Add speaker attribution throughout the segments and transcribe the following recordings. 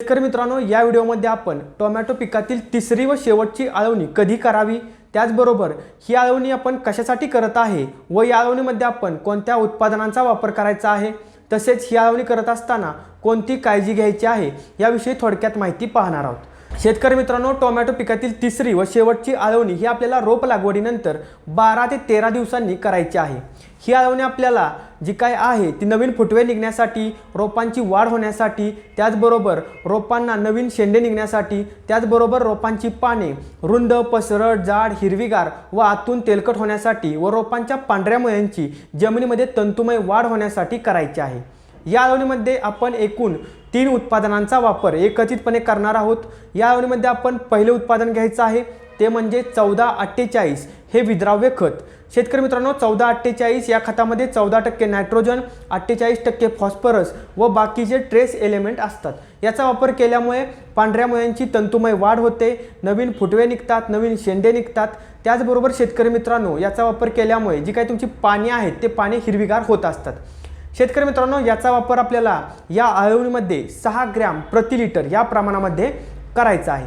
Speaker 1: शेतकरी मित्रांनो या व्हिडिओमध्ये आपण टोमॅटो पिकातील तिसरी व शेवटची आळवणी कधी करावी? त्याचबरोबर ही आळवणी आपण कशासाठी करत आहे व या आळवणीमध्ये आपण कोणत्या उत्पादनांचा वापर करायचा आहे? तसेच ही आळवणी करत असताना कोणती काळजी घ्यायची आहे? याविषयी थोडक्यात माहिती पाहणार आहोत. शेतकरी मित्रांनो टोमॅटो पिकातील तिसरी व शेवटची आळवणी ही आपल्याला रोप लागवडीनंतर बारा ते तेरा दिवसांनी करायची आहे. ही आळवणी आपल्याला जी काय आहे ती नवीन फुटवे निघण्यासाठी रोपांची वाढ होण्यासाठी त्याचबरोबर रोपांना नवीन शेंडे निघण्यासाठी त्याचबरोबर रोपांची पाने रुंद पसरट जाड हिरवीगार व आतून तेलकट होण्यासाठी व रोपांच्या पांढऱ्या मुळ्यांची जमिनीमध्ये तंतुमय वाढ होण्यासाठी करायची आहे. या आळवणीमध्ये आपण एकूण तीन उत्पादनांचा वापर एकत्रितपणे करणार आहोत. या आपण पहिले उत्पादन घ्यायचं आहे ते म्हणजे चौदा अठ्ठेचाळीस हे विद्राव्य खत. शेतकरी मित्रांनो चौदा अठ्ठेचाळीस या खतामध्ये चौदा टक्के नायट्रोजन अठ्ठेचाळीस टक्के फॉस्फरस व बाकीचे ट्रेस एलिमेंट असतात. याचा वापर केल्यामुळे पांढऱ्या मुळ्यांची तंतुमय वाढ होते नवीन फुटवे निघतात नवीन शेंडे निघतात. त्याचबरोबर शेतकरी मित्रांनो याचा वापर केल्यामुळे जी काही तुमची पाणी आहेत ते पाणी हिरवीगार होत असतात. शेतकरी मित्रांनो याचा वापर आपल्याला या आळवणीमध्ये सहा ग्रॅम प्रति लिटर या प्रमाणामध्ये करायचा आहे.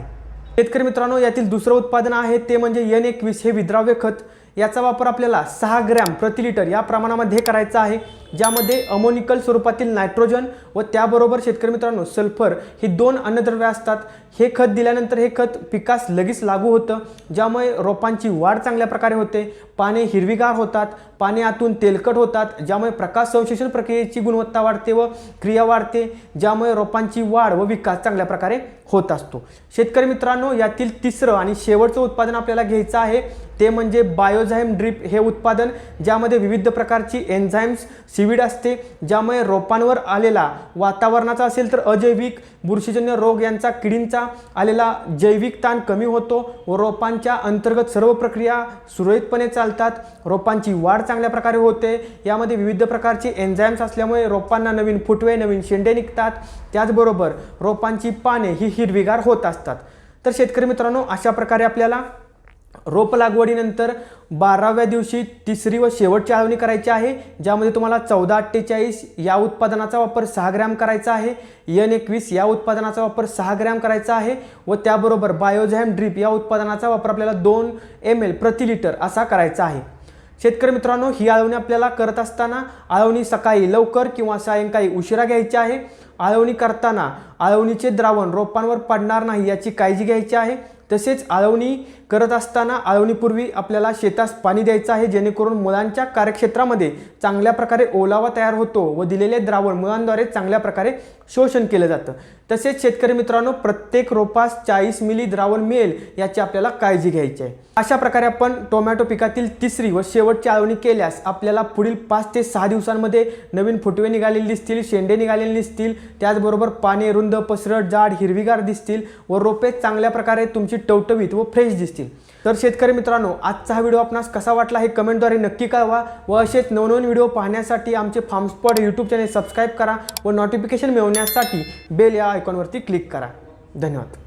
Speaker 1: शेतकरी मित्रांनो यातील दुसरं उत्पादन आहे ते म्हणजे एन एकवीस हे विद्राव्य खत. याचा वापर आपल्याला सहा ग्रॅम प्रति लिटर या प्रमाणामध्ये करायचा आहे. ज्यामध्ये अमोनिकल स्वरूपातील नायट्रोजन व त्याबरोबर शेतकरी मित्रांनो सल्फर ही दोन अन्नद्रव्ये असतात. हे खत दिल्यानंतर हे खत पिकास लगेच लागू होतं ज्यामुळे रोपांची वाढ चांगल्या प्रकारे होते. पाने हिरवीगार होतात पाने आतून तेलकट होतात ज्यामुळे प्रकाश संश्लेषण प्रक्रियेची गुणवत्ता वाढते व क्रिया वाढते ज्यामुळे रोपांची वाढ व विकास चांगल्या प्रकारे होत असतो. शेतकरी मित्रांनो यातील तिसरं आणि शेवटचं उत्पादन आपल्याला घ्यायचं आहे ते म्हणजे बायोझाईम ड्रीप हे उत्पादन ज्यामध्ये विविध प्रकारची एन्झाईम्स सिविड असते ज्यामुळे रोपांवर आलेला वातावरणाचा असेल तर अजैविक बुरशीजन्य रोग यांचा किडींचा आलेला जैविक ताण कमी होतो. व रोपांच्या अंतर्गत सर्व प्रक्रिया सुरळीतपणे चालतात. रोपांची वाढ चांगल्या प्रकारे होते. यामध्ये विविध प्रकारचे एन्झाईम्स असल्यामुळे रोपांना नवीन फुटवे नवीन शेंडे निघतात. त्याचबरोबर रोपांची पाने ही हिरवीगार होत असतात. तर शेतकरी मित्रांनो अशा प्रकारे आपल्याला रोप लागवडीनंतर बाराव्या दिवशी तिसरी व शेवटची आळवणी करायची आहे ज्यामध्ये तुम्हाला चौदा अठ्ठेचाळीस या उत्पादनाचा वापर सहा ग्रॅम करायचा आहे एन एकवीस या उत्पादनाचा वापर सहा ग्रॅम करायचा आहे व त्याबरोबर बायोझॅम ड्रीप या उत्पादनाचा वापर आपल्याला दोन एम एल प्रति लिटर असा करायचा आहे. शेतकरी मित्रांनो ही आळवणी आपल्याला करत असताना आळवणी सकाळी लवकर किंवा सायंकाळी उशिरा घ्यायची आहे. आळवणी करताना आळवणीचे द्रावण रोपांवर पडणार नाही याची काळजी घ्यायची आहे. तसेच आळवणी करत असताना आळवणीपूर्वी आपल्याला शेतास पाणी द्यायचं आहे जेणेकरून मुलांच्या कार्यक्षेत्रामध्ये चांगल्या प्रकारे ओलावा तयार होतो व दिलेले द्रावण मुलांद्वारे चांगल्या प्रकारे शोषण केलं जातं. तसेच शेतकरी मित्रांनो प्रत्येक रोपास चाळीस मिली द्रावण मिळेल याची आपल्याला काळजी घ्यायची आहे. अशा प्रकारे आपण टोमॅटो पिकातील तिसरी व शेवटची आळवणी केल्यास आपल्याला पुढील पाच ते सहा दिवसांमध्ये नवीन फुटवे निघालेले दिसतील शेंडे निघालेले दिसतील त्याचबरोबर पाने रुंद पसरट जाड हिरवीगार दिसतील व रोपे चांगल्या प्रकारे तुमची टवटवीत व फ्रेश दिसतील. तर शेतकरी मित्रांनो आजचा हा व्हिडिओ आपणास कसा वाटला हे कमेंटद्वारे नक्की कळवा व असेच नवनवीन व्हिडिओ पाहण्यासाठी आमचे फार्मस्पॉट यूट्यूब चॅनेल सबस्क्राईब करा व नोटिफिकेशन मिळवण्यासाठी बेल या आयकॉनवरती क्लिक करा. धन्यवाद.